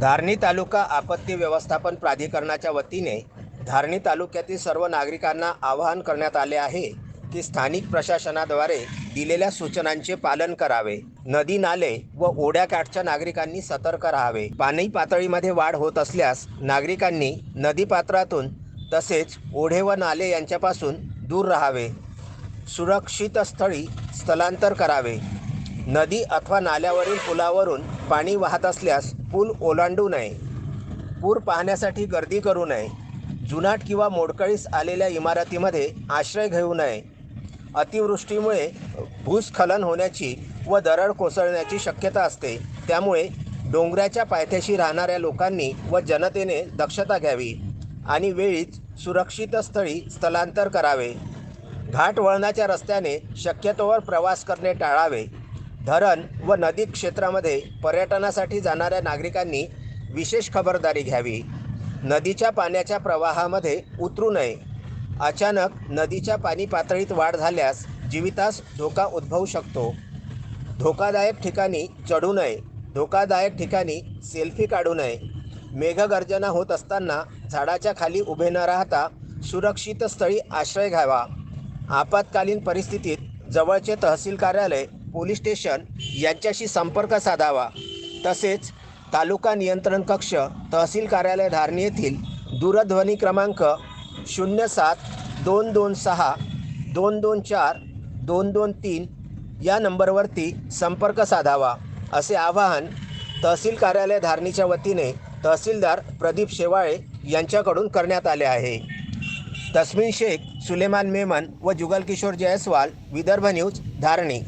धारणी तालुका आपत्ती व्यवस्थापन प्राधिकरणाच्या वतीने धारणी तालुक्यातील सर्व नागरिकांना आवाहन करण्यात आले आहे की स्थानिक प्रशासनाद्वारे दिलेल्या सूचनांचे पालन करावे. नदी नाले व ओढ्याकाठच्या नागरिकांनी सतर्क राहावे. पाणी पातळीमध्ये वाढ होत असल्यास नागरिकांनी नदीपात्रातून तसेच ओढे व नाले यांच्यापासून दूर राहावे. सुरक्षित स्थळी स्थलांतर करावे. नदी अथवा नाल्यावरील पुलावरून पाणी वाहत असल्यास पूल ओलांडू नये. पूर पाहण्यासाठी गर्दी करू नये. जुनाट किंवा मोडकळीस आलेल्या इमारतीमध्ये आश्रय घेऊ नये. अतिवृष्टीमुळे भूस्खलन होण्याची व दरड कोसळण्याची शक्यता असते. त्यामुळे डोंगराच्या पायथ्याशी राहणाऱ्या लोकांनी व जनतेने दक्षता घ्यावी आणि वेळीच सुरक्षित स्थळी स्थलांतर करावे. घाट वळणाच्या रस्त्याने शक्यतोवर प्रवास करणे टाळावे. धरण व नदी क्षेत्रामध्ये पर्यटनासाठी जाणाऱ्या नागरिकांनी विशेष खबरदारी घ्यावी. नदीच्या पाण्याच्या प्रवाहामध्ये उतरू नये. अचानक नदीच्या पाणी पातळीत वाढ झाल्यास जीवितास धोका उद्भवू शकतो. धोकादायक ठिकाणी चढू नये. धोकादायक ठिकाणी सेल्फी काढू नये. मेघगर्जना होत असताना झाडाच्या खाली उभे न राहता सुरक्षित स्थळी आश्रय घ्यावा. आपत्कालीन परिस्थितीत जवळचे तहसील कार्यालय पोलीस स्टेशन यांच्याशी संपर्क साधावा. तसेच तालुका नियंत्रण कक्ष तहसील कार्यालय धारणी येथील दूरध्वनी क्रमांक शून्य सात दोन दोन सहा दोन दोन चार दोन दोन तीन या नंबरवरती संपर्क साधावा असे आवाहन तहसील कार्यालय धारणीच्या वतीने तहसीलदार प्रदीप शेवाळे यांच्याकडून करण्यात आले आहे. तस्मिन शेख सुलेमान मेमन व जुगल किशोर जयस्वाल विदर्भ न्यूज धारणी.